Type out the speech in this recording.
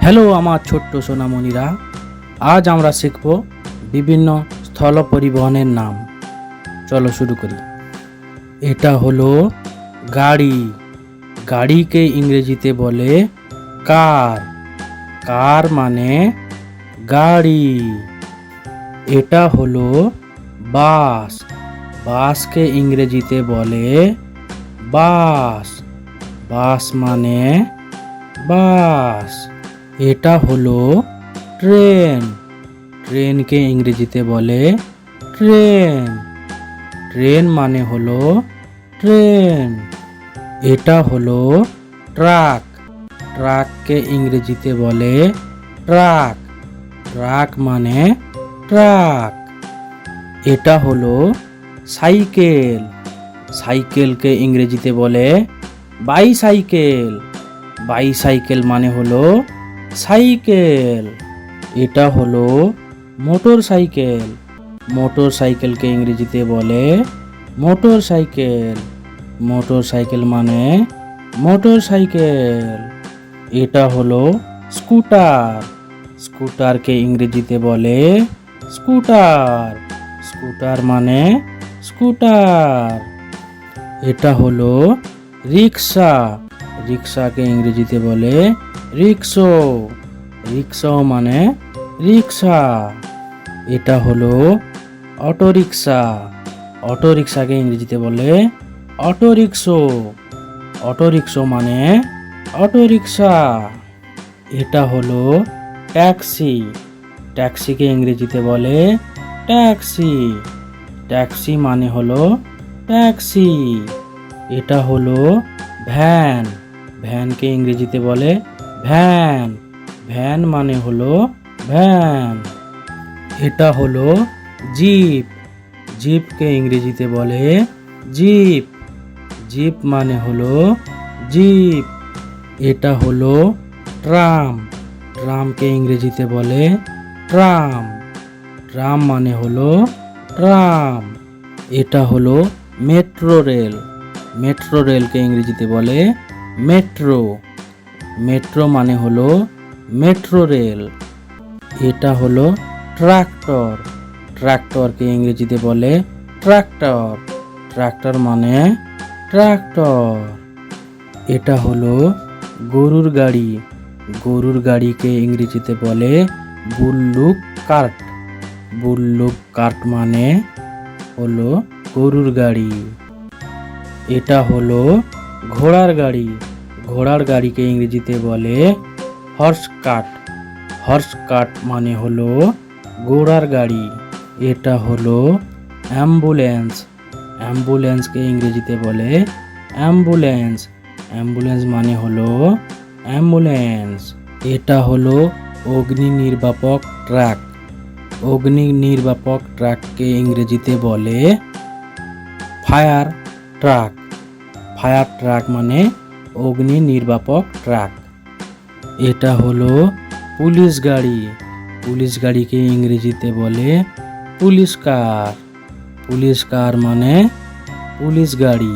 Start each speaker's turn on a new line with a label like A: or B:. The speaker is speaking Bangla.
A: হ্যালো, আমার ছোট্ট সোনামণিরা। আজ আমরা শিখব বিভিন্ন স্থল পরিবহনের নাম। চলো শুরু করি। এটা হলো গাড়ি। গাড়িকে ইংরেজিতে বলে কার। কার মানে গাড়ি। এটা হলো বাস। বাসকে ইংরেজিতে বলে বাস। বাস মানে বাস। এটা হলো ট্রেন। ট্রেনকে ইংরেজিতে বলে ট্রেন। ট্রেন মানে হলো ট্রেন। এটা হলো ট্রাক। ট্রাককে ইংরেজিতে বলে ট্রাক। ট্রাক মানে ট্রাক। এটা হলো সাইকেল। সাইকেলকে ইংরেজিতে বলে বাইসাইকেল। বাইসাইকেল মানে হলো সাইকেল। এটা হলো মোটর সাইকেল। মোটর সাইকেলকে ইংরেজিতে বলে মোটর সাইকেল। মোটর সাইকেল মানে মোটর সাইকেল। এটা হলো স্কুটার। স্কুটারকে ইংরেজিতে বলে স্কুটার। স্কুটার মানে স্কুটার। এটা হলো রিক্সা। রিক্সাকে ইংরেজিতে বলে রিক্সো। রিক্সা মানে রিক্সা। এটা হলো অটো রিক্সা অটো রিক্সাকে ইংরেজিতে বলে অটো রিক্সো অটো রিক্সো মানে অটো রিক্সা এটা হলো ট্যাক্সি। ট্যাক্সিকে ইংরেজিতে বলে ট্যাক্সি। ট্যাক্সি মানে হলো ট্যাক্সি। এটা হলো ভ্যান। ভ্যানকে ইংরেজিতে বলে ভ্যান। ভ্যান মানে হলো ভ্যান। এটা হলো জিপ। জিপকে ইংরেজিতে বলে জিপ। জিপ মানে হলো জিপ। এটা হলো ট্রাম। ট্রামকে ইংরেজিতে বলে ট্রাম। ট্রাম মানে হলো ট্রাম। এটা হলো মেট্রো রেল। মেট্রো রেলকে ইংরেজিতে বলে মেট্রো। মেট্রো মানে হলো মেট্রো রেল। এটা হলো ট্রাক্টর। ট্রাক্টরকে ইংরেজিতে বলে ট্রাক্টর। ট্রাক্টর মানে ট্রাক্টর। এটা হলো গরুর গাড়ি। গরুর গাড়িকে ইংরেজিতে বলে বুল্লুক কার্ট। বুল্লুক কার্ট মানে হলো গরুর গাড়ি। এটা হলো ঘোড়ার গাড়ি। ঘোড়ার গাড়িকে ইংরেজিতে বলে হর্স কাট হর্স কাট মানে হলো ঘোড়ার গাড়ি। এটা হলো অ্যাম্বুলেন্স অ্যাম্বুলেন্সকে ইংরেজিতে বলে অ্যাম্বুলেন্স অ্যাম্বুলেন্স মানে হলো অ্যাম্বুলেন্স এটা হলো অগ্নি নির্বাপক ট্রাক। অগ্নি নির্বাপক ট্রাককে ইংরেজিতে বলে ফায়ার ট্রাক ফায়ার ট্রাক মানে অগ্নি নির্বাপক ট্রাক। এটা হলো পুলিশ গাড়ি। পুলিশ গাড়িকে ইংরেজিতে বলে পুলিশ কার। পুলিশ কার মানে পুলিশ গাড়ি।